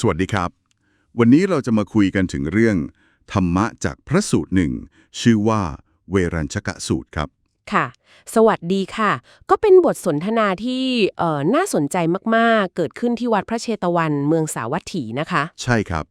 สวัสดีครับ วันนี้เราจะมาคุยกันถึงเรื่อง ธรรมะจากพระสูตรหนึ่ง ชื่อว่าเวรัญชกะสูตรครับ ค่ะ สวัสดีค่ะ ก็เป็นบทสนทนาที่เอ่อน่าสนใจมากๆ เกิดขึ้นที่วัดพระเชตวันเมืองสาวัตถีนะคะ ใช่ครับ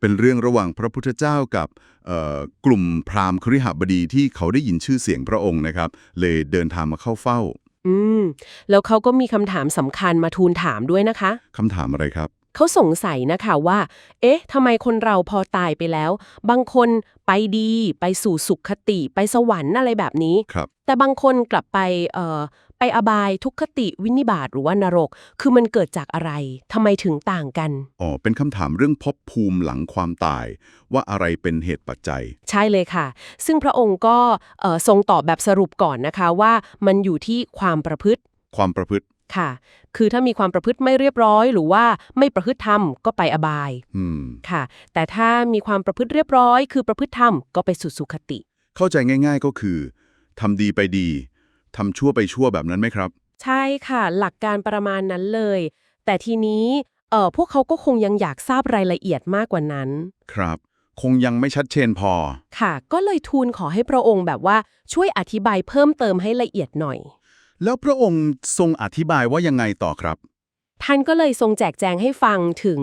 เป็นเรื่องระหว่างพระพุทธเจ้ากับเอ่อกลุ่มพราหมณ์คริหบดีที่เขาได้ยินชื่อเสียงพระองค์นะครับ เลยเดินทางมาเข้าเฝ้า อืม แล้วเขาก็มีคำถามสำคัญมาทูลถามด้วยนะคะคำถามอะไรครับ เขาสงสัยนะคะว่า เอ๊ะทำไมคนเราพอตายไปแล้ว บางคนไปดีไปสู่สุขคติไปสวรรค์อะไรแบบนี้ ครับ แต่บางคนกลับไปเอ่อไปอบายทุกขติวินิบาตหรือว่านรก คือมันเกิดจากอะไรทำไมถึงต่างกัน อ๋อ เป็นคำถามเรื่องภพภูมิหลังความตาย ว่าอะไรเป็นเหตุปัจจัย ใช่เลยค่ะ ซึ่งพระองค์ก็เอ่อทรงตอบแบบสรุปก่อนนะคะว่ามันอยู่ที่ความประพฤติ ความประพฤติ ค่ะ คือถ้ามีความประพฤติไม่เรียบร้อย หรือว่าไม่ประพฤติธรรมก็ไปอบายอืมค่ะ แต่ถ้ามีความประพฤติเรียบร้อย คือประพฤติธรรมก็ไปสู่สุคติ เข้าใจง่าย ๆก็คือทำดีไปดีทำชั่วไปชั่วแบบนั้นไหมครับ ใช่ค่ะ หลักการประมาณนั้นเลย แต่ทีนี้เอ่อพวกเขาก็คงยังอยากทราบรายละเอียดมากกว่านั้น ครับ คงยังไม่ชัดเจนพอ ค่ะ ก็เลยทูลขอให้พระองค์แบบว่าช่วยอธิบายเพิ่มเติมให้ละเอียดหน่อย แล้วพระองค์ทรงอธิบายว่ายังไงต่อครับ ท่านก็เลยทรงแจกแจงให้ฟังถึง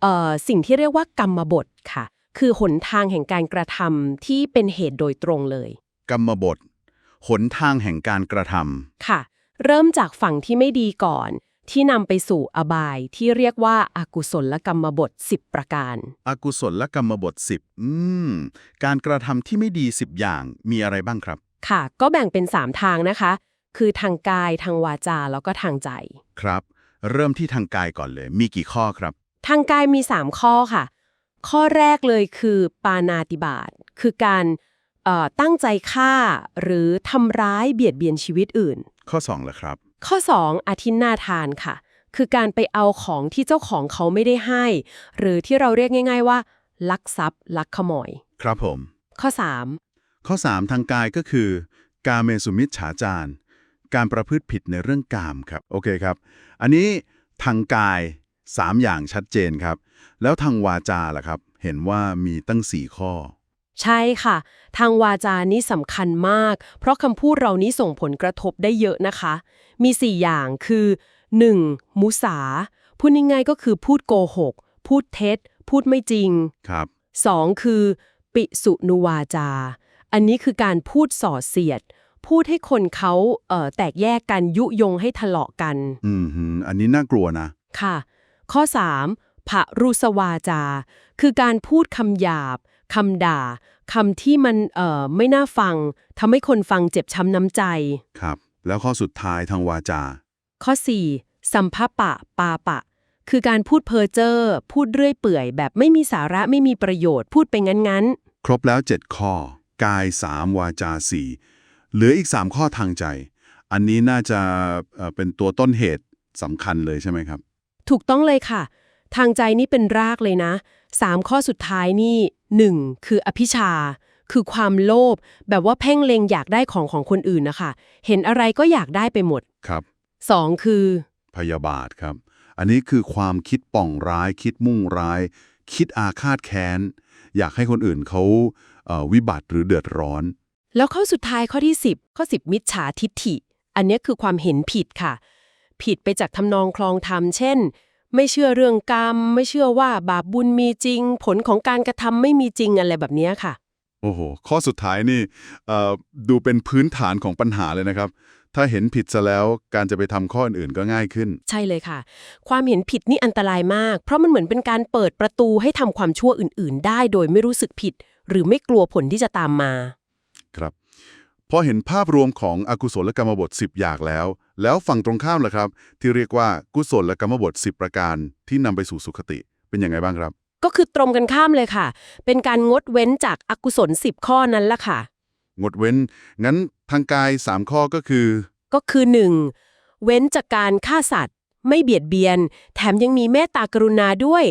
เอ่อสิ่งที่เรียกว่ากรรมบทค่ะ คือหนทางแห่งการกระทำที่เป็นเหตุโดยตรงเลย กรรมบท หนทางแห่งการกระทค่ะ เริ่มจากฝั่งที่ไม่ดีก่อน ที่นำไปสู่อบายที่เรียกว่าอากุศลกรรมบท 10 ประการำอกุศลและกรรมบท 10 อืม การกระทำที่ไม่ดี 10 อย่างมีอะไรบ้างครับ ค่ะ ก็แบ่งเป็น 3 ทางนะคะ คือทางกายทางวาจาแล้วก็ทางใจ ครับ เริ่มที่ทางกายก่อนเลย มีกี่ข้อครับ ทางกายมี 3 ข้อค่ะ ข้อแรกเลยคือปานาติบาตคือการเอ่อตั้งใจฆ่าหรือทำร้ายเบียดเบียนชีวิตอื่น ข้อ2เหรอครับ ข้อ 2อาทินนาทานค่ะ คือการไปเอาของที่เจ้าของเขาไม่ได้ให้ หรือที่เราเรียกง่าย ๆ ว่า ลักทรัพย์ลักขโมย ครับผม ข้อข้อ 3 ทางกายก็คือ กาเมสุมิจฉาจาร การประพฤติผิดในเรื่องกามครับโอเคครับ อันนี้ทางกาย 3 อย่างชัดเจนครับ แล้วทางวาจาล่ะครับ เห็นว่ามีตั้ง 4 ข้อ3ใช่ค่ะ ทางวาจานี้สำคัญมาก เพราะคำพูดเรานี้ส่งผลกระทบได้เยอะนะคะ มี 4 อย่างคือ 1. มุสาพูดง่ายๆก็คือพูดโกหก พูดเท็จ พูดไม่จริงครับ 2. คือ ปิสุนุวาจา อันนี้คือการพูดส่อเสียด พูดให้คนเขาเอ่อแตกแยกกันยุยงให้ทะเลาะกัน อืมหืมอันนี้น่ากลัวนะ ค่ะ ข้อ 3. ผะรุสวาจา คือการพูดคำหยาบคำด่าคำที่มันเอ่อไม่น่าฟังทำให้คนฟังเจ็บช้ำน้ำใจ ครับ แล้วข้อสุดท้ายทางวาจา ข้อ 4. สัมภปะ ปาปะ คือการพูดเพ้อเจ้อพูดเรื่อยเปื่อย แบบไม่มีสาระไม่มีประโยชน์พูดไปงั้นครบแล้ว 7 ข้อ กาย 3 วาจา 4 เหลืออีก 3 ข้อทางใจ อันนี้น่าจะเอ่อเป็นตัวต้นเหตุสำคัญเลยใช่ไหมครับๆถูกต้องเลยค่ะ ทางใจนี่เป็นรากเลยนะ 3 ข้อสุดท้ายนี่ 1. คืออภิชา คือความโลภแบบว่าเพ่งเล็งอยากได้ของของคนอื่นนะคะ เห็นอะไรก็อยากได้ไปหมดครับ 2. คือ พยาบาทครับ อันนี้คือความคิดป่องร้าย คิดมุ่งร้าย คิดอาฆาตแค้น อยากให้คนอื่นเขาเอ่อวิบัติหรือเดือดร้อน แล้วข้อสุดท้ายข้อที่ 10 ข้อ 10 มิจฉาทิฏฐิ อันเนี้ยคือความเห็นผิดค่ะ ผิดไปจากทำนองคลองธรรมเช่น ไม่เชื่อเรื่องกรรม ไม่เชื่อว่าบาปบุญมีจริง ผลของการกระทำไม่มีจริงอะไรแบบเนี้ยค่ะ โอ้โห ข้อสุดท้ายนี่เอ่อดูเป็นพื้นฐานของปัญหาเลยนะครับ ถ้าเห็นผิดซะแล้วการจะไปทำข้ออื่นๆก็ง่ายขึ้น ใช่เลยค่ะ ความเห็นผิดนี่อันตรายมาก เพราะมันเหมือนเป็นการเปิดประตูให้ทำความชั่วอื่น ๆ ได้ โดยไม่รู้สึกผิด หรือไม่กลัวผลที่จะตามมา ครับพอเห็นภาพรวมของอกุศลกรรมบท 10 อย่างแล้ว แล้วฝั่งตรงข้ามล่ะครับ ที่เรียกว่ากุศลกรรมบท 10 ประการที่นำไปสู่สุคติเป็นยังไงบ้างครับ ก็คือตรงกันข้ามเลยค่ะ เป็นการงดเว้นจากอกุศล 10 ข้อนั้นละค่ะ งดเว้น งั้นทางกาย 3 ข้อก็คือ ก็คือ 1. เว้นจากการฆ่าสัตว์ ไม่เบียดเบียน แถมยังมีเมตตากรุณาด้วย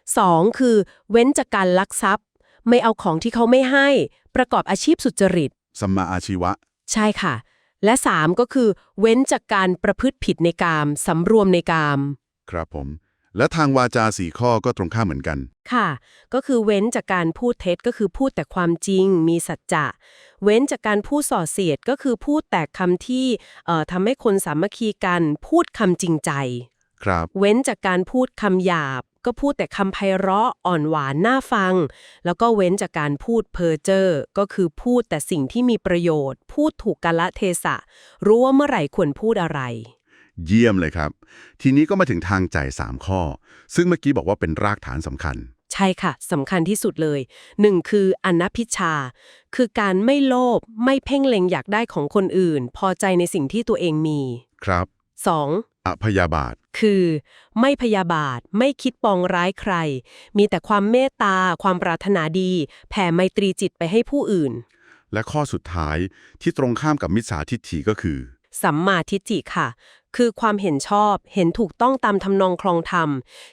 2. คือ เว้นจากการลักทรัพย์ ไม่เอาของที่เขาไม่ให้ ประกอบอาชีพสุจริต สัมมาอาชีวะ ใช่ค่ะ และ 3 ก็คือเว้นจากการประพฤติผิดในกามสำรวมในกาม ครับผม และทางวาจาสี่ข้อก็ตรงข้ามเหมือนกัน ค่ะ ก็คือเว้นจากการพูดเท็จก็คือพูดแต่ความจริง มีสัจจะ เว้นจากการพูดส่อเสียดก็คือพูดแต่คำที่เอ่อทำให้คนสามัคคีกันพูดคำจริงใจ ครับ เว้นจากการพูดคำหยาบ ก็พูดแต่คำไพเราะอ่อนหวานน่าฟัง แล้วก็เว้นจากการพูดเพ้อเจ้อก็คือพูดแต่สิ่งที่มีประโยชน์ พูดถูกกาลเทศะ รู้ว่าเมื่อไหร่ควรพูดอะไร เยี่ยมเลยครับ ทีนี้ก็มาถึงทางใจสามข้อ ซึ่งเมื่อกี้บอกว่าเป็นรากฐานสำคัญ ใช่ค่ะสำคัญที่สุดเลยหนึ่งคืออนัพิชชาคือการไม่โลภไม่เพ่งเล็งอยากได้ของคนอื่น พอใจในสิ่งที่ตัวเองมีครับ 2. อพยาบาท คือไม่พยาบาท ไม่คิดปองร้ายใคร มีแต่ความเมตตา ความปรารถนาดี แผ่ไมตรีจิตไปให้ผู้อื่น และข้อสุดท้ายที่ตรงข้ามกับมิจฉาทิฏฐิก็คือ สัมมาทิฏฐิค่ะ คือความเห็นชอบ เห็นถูกต้องตามทำนองคลองธรรม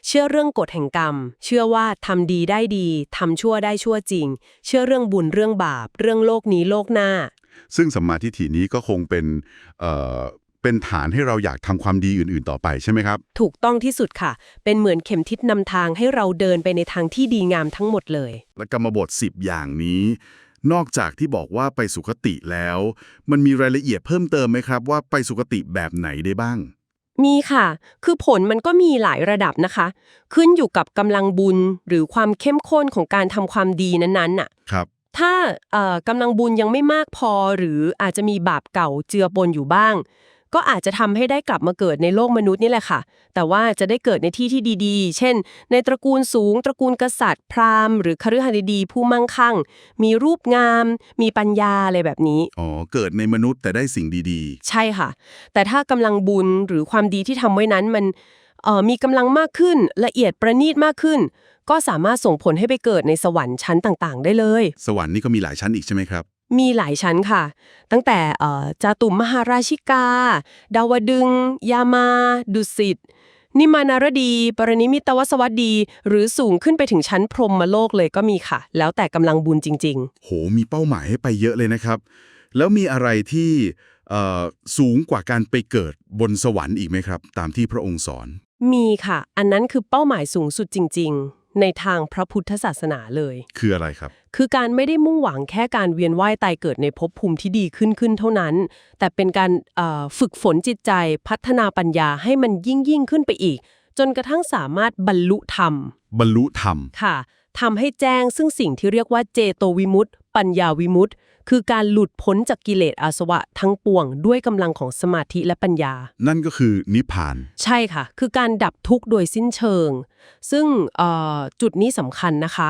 เชื่อเรื่องกฎแห่งกรรม เชื่อว่าทำดีได้ดีทำชั่วได้ชั่วจริง เชื่อเรื่องบุญเรื่องบาป เรื่องโลกนี้โลกหน้า ซึ่งสัมมาทิฏฐินี้ก็คงเป็นเอ่อ เป็นฐานให้เราอยากทำความดีอื่น ๆ ต่อไปใช่ไหมครับ ถูกต้องที่สุดค่ะ เป็นเหมือนเข็มทิศนำทางให้เราเดินไปในทางที่ดีงามทั้งหมดเลย และกรรมบท 10 อย่างนี้ นอกจากที่บอกว่าไปสุคติแล้ว มันมีรายละเอียดเพิ่มเติมไหมครับ ว่าไปสุคติแบบไหนได้บ้าง มีค่ะ คือผลมันก็มีหลายระดับนะคะ ขึ้นอยู่กับกำลังบุญหรือความเข้มข้นของการทำความดีนั้นๆน่ะ ครับ ถ้าเอ่อกำลังบุญยังไม่มากพอหรืออาจจะมีบาปเก่าเจือปนอยู่บ้าง ก็อาจจะทำให้ได้กลับมาเกิดในโลกมนุษย์นี่แหละค่ะ แต่ว่าจะได้เกิดในที่ที่ดีๆ เช่น ในตระกูลสูง ตระกูลกษัตริย์ พราหมณ์หรือคฤหัสถดีผู้มั่งคั่ง มีรูปงาม มีปัญญาอะไรแบบนี้ อ๋อ เกิดในมนุษย์แต่ได้สิ่งดีใช่ค่ะ แต่ถ้ากำลังบุญหรือความดีที่ทำไว้นั้นมันเอ่อมีกำลังมากขึ้น ละเอียดประณีตมากขึ้น ก็สามารถส่งผลให้ไปเกิดในสวรรค์ชั้นต่างๆ ได้เลยๆสวรรค์นี่ก็มีหลายชั้นอีกใช่ไหมครับ มีหลายชั้นค่ะ ตั้งแต่เอ่อจาตุมมหาราชิกา ดาวดึง ยามา ดุสิต นิมานารดี ปรนิมิตวสวัสดี หรือสูงขึ้นไปถึงชั้นพรหมโลกเลยก็มีค่ะ แล้วแต่กำลังบุญจริง ๆ โห มีเป้าหมายให้ไปเยอะเลยนะครับ แล้วมีอะไรที่เอ่อสูงกว่าการไปเกิดบนสวรรค์อีกไหมครับ ตามที่พระองค์สอน มีค่ะ อันนั้นคือเป้าหมายสูงสุดจริง ๆ ในทางพระพุทธศาสนาเลย คืออะไรครับ คือการไม่ได้มุ่งหวังแค่การเวียนว่ายตายเกิดในภพภูมิที่ดีขึ้นขึ้นเท่านั้น แต่เป็นการเอ่อฝึกฝนจิตใจพัฒนาปัญญาให้มันยิ่งยิ่งขึ้นไปอีก จนกระทั่งสามารถบรรลุธรรม บรรลุธรรม ค่ะทำให้แจ้งซึ่งสิ่งที่เรียกว่าเจโตวิมุตติปัญญาวิมุตติคือการหลุดพ้นจากกิเลสอาสวะทั้งปวงด้วยกำลังของสมาธิและปัญญา นั่นก็คือนิพพาน ใช่ค่ะ คือการดับทุกข์โดยสิ้นเชิง ซึ่งเอ่อจุดนี้สำคัญนะคะ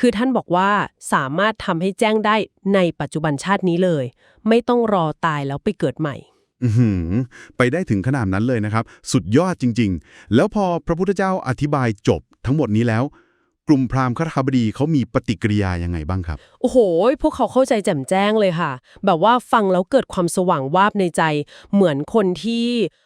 คือท่านบอกว่าสามารถทำให้แจ้งได้ในปัจจุบันชาตินี้เลย ไม่ต้องรอตายแล้วไปเกิดใหม่ อือหือไปได้ถึงขนาดนั้นเลยนะครับ สุดยอดจริง ๆ แล้วพอพระพุทธเจ้าอธิบายจบทั้งหมดนี้แล้ว กลุ่มพราหมณ์คทาบดีเขามีปฏิกิริยายังไงบ้างครับ โอ้โห พวกเขาเข้าใจแจ่มแจ้งเลยค่ะ แบบว่าฟังแล้วเกิดความสว่างวาบในใจ เหมือนคนที่เอ่อ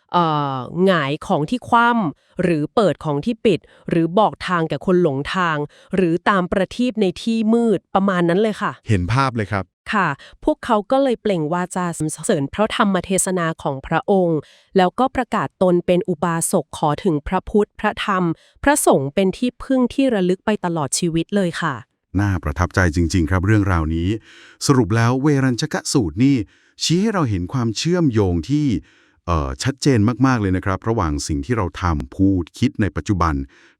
หงายของที่คว่ำหรือเปิดของที่ปิด หรือบอกทางแก่คนหลงทาง หรือตามประทีปในที่มืดประมาณนั้นเลยค่ะ เห็นภาพเลยครับ ค่ะ พวกเขาก็เลยเปล่งวาจาสรรเสริญพระธรรมเทศนาของพระองค์ แล้วก็ประกาศตนเป็นอุบาสกขอถึงพระพุทธ พระธรรม พระสงฆ์เป็นที่พึ่งที่ระลึกไปตลอดชีวิตเลยค่ะ น่าประทับใจจริง ๆ ครับเรื่องราวนี้ สรุปแล้วเวรัญชกสูตรนี่ชี้ให้เราเห็นความเชื่อมโยงที่เอ่อ ชัดเจนมาก ๆ เลยนะครับ ระหว่างสิ่งที่เราทำพูดคิดในปัจจุบัน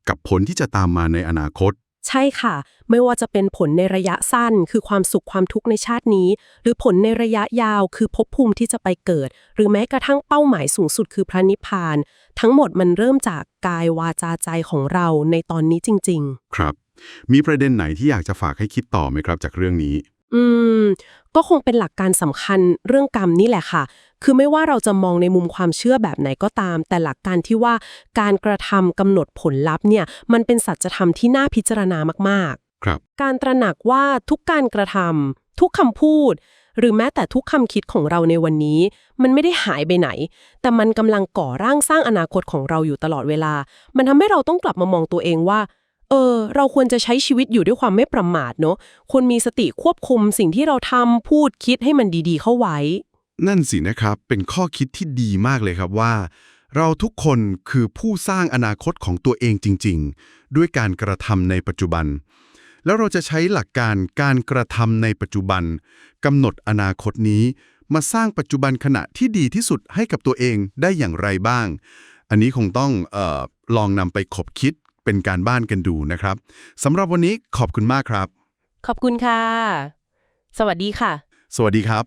กับผลที่จะตามมาในอนาคต ใช่ค่ะ ไม่ว่าจะเป็นผลในระยะสั้น คือความสุขความทุกข์ในชาตินี้ หรือผลในระยะยาวคือภพภูมิที่จะไปเกิด หรือแม้กระทั่งเป้าหมายสูงสุดคือพระนิพพาน ทั้งหมดมันเริ่มจากกายวาจาใจของเราในตอนนี้จริง ๆ ครับ มีประเด็นไหนที่อยากจะฝากให้คิดต่อไหมครับ จากเรื่องนี้ อืม ก็คงเป็นหลักการสำคัญเรื่องกรรมนี่แหละค่ะ คือไม่ว่าเราจะมองในมุมความเชื่อแบบไหนก็ตาม แต่หลักการที่ว่าการกระทำกำหนดผลลัพธ์เนี่ยมันเป็นสัจธรรมที่น่าพิจารณามากครับๆการตระหนักว่าทุกการกระทำทุกคำพูด หรือแม้แต่ทุกคำคิดของเราในวันนี้ มันไม่ได้หายไปไหน แต่มันกำลังก่อร่างสร้างอนาคตของเราอยู่ตลอดเวลา มันทำให้เราต้องกลับมามองตัวเองว่าเออเราควรจะใช้ชีวิตอยู่ด้วยความไม่ประมาทเนอะควรมีสติควบคุมสิ่งที่เราทำพูดคิดให้มันดีๆ เข้าไว้ นั่นสินะครับ เป็นข้อคิดที่ดีมากเลยครับว่า เราทุกคนคือผู้สร้างอนาคตของตัวเองจริง ๆ ด้วยการกระทำในปัจจุบัน แล้วเราจะใช้หลักการการกระทำในปัจจุบันกำหนดอนาคตนี้ มาสร้างปัจจุบันขณะที่ดีที่สุดให้กับตัวเองได้อย่างไรบ้าง อันนี้คงต้องเออลองนำไปขบคิดเป็นการบ้านกันดูนะครับสำหรับวันนี้ขอบคุณมากครับ ขอบคุณค่ะ สวัสดีค่ะ สวัสดีครับ